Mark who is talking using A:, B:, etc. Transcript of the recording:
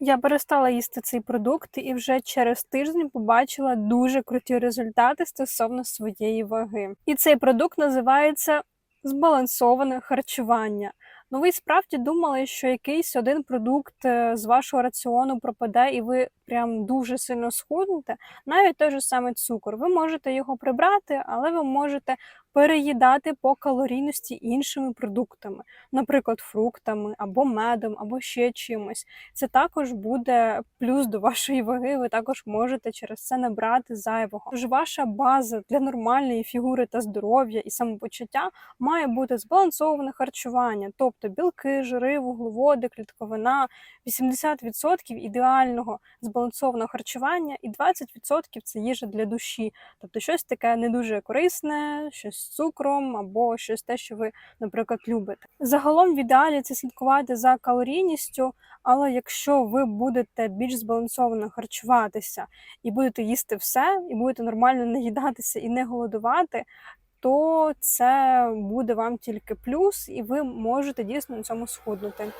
A: Я перестала їсти цей продукт і вже через тиждень побачила дуже круті результати стосовно своєї ваги. І цей продукт називається збалансоване харчування. Ну, ви справді думали, що якийсь один продукт е, з вашого раціону пропаде, і ви прям дуже сильно схуднете. Навіть той же саме цукор. Ви можете його прибрати, але ви можете переїдати по калорійності іншими продуктами, наприклад, фруктами або медом, або ще чимось. Це також буде плюс до вашої ваги. Ви також можете через це набрати зайвого. Тож ваша база для нормальної фігури та здоров'я і самопочуття має бути збалансоване харчування, тобто білки, жири, вуглеводи, клітковина, 80% ідеального збалансованого харчування, і 20% це їжа для душі, тобто щось таке не дуже корисне, щось з цукром або щось те, що ви, наприклад, любите. Загалом в ідеалі це слідкувати за калорійністю, але якщо ви будете більш збалансовано харчуватися і будете їсти все, і будете нормально наїдатися і не голодувати, то це буде вам тільки плюс, і ви можете дійсно на цьому схуднути.